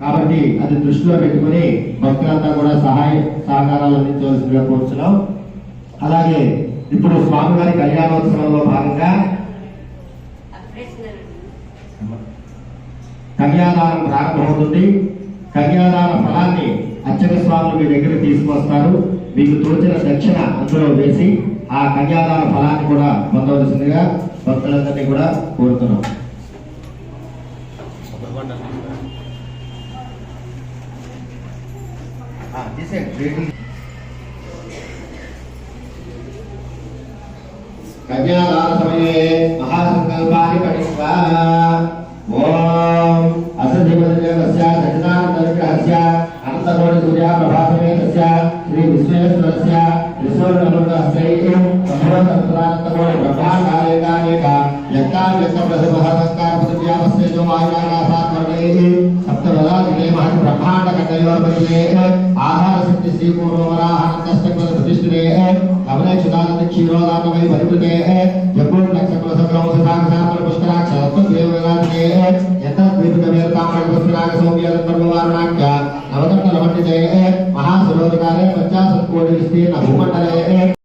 కాబట్టి అది దృష్టిలో పెట్టుకుని భక్తులంతా కూడా సహాయ సహకారాలు అందించవలసిందిగా కోరుతున్నాం అలాగే ఇప్పుడు స్వామివారి కళ్యాణోత్సవంలో భాగంగా కన్యాదానం ప్రారంభమవుతుంది. కన్యాదాన ఫలాన్ని అర్చక స్వాములు మీ దగ్గర తీసుకొస్తారు. మీకు తోచిన దక్షిణ అందులో వేసి ఆ కన్యాదాన ఫలాన్ని కూడా పొందవలసిందిగా భక్తులందరినీ కూడా కోరుతున్నాం. हाँ जिसे ग्रेडली कन्यादान समये महासंकल्पानि पठित्वा ॐ असद्धिपतये तस्य सचिदानन्दविग्रहस्य अनन्तकोटिसूर्या प्रभासमे तस्य श्रीविश्वेश्वरस्य विश्वरमृतहस्तैः ब्रह्माण्डालेकानेक यक्ताव्यक्तप्रसभः तत्कारपृथिव्यामस्य जो वायुनाथात्मनेः सप्तदलादिने महत् ब्रह्माण्डकण्डयोर्परिमेः श्रीपूर्णवराहस्तस्ते अवनयचुतानंद क्षीरोदानवै परिवृते यपूर्णक्षप्रसक्रौसदाक्षात्मपुष्कराक्षात्मद्वैवदानये यतद्वीपकमेरतामणपुष्कराक्षसौम्यालम्बर्ववारुणाख्या नवदत्तलमण्डिते महासुरोदकारे पञ्चाशत् कोटिविस्तीर्णभूमण्डले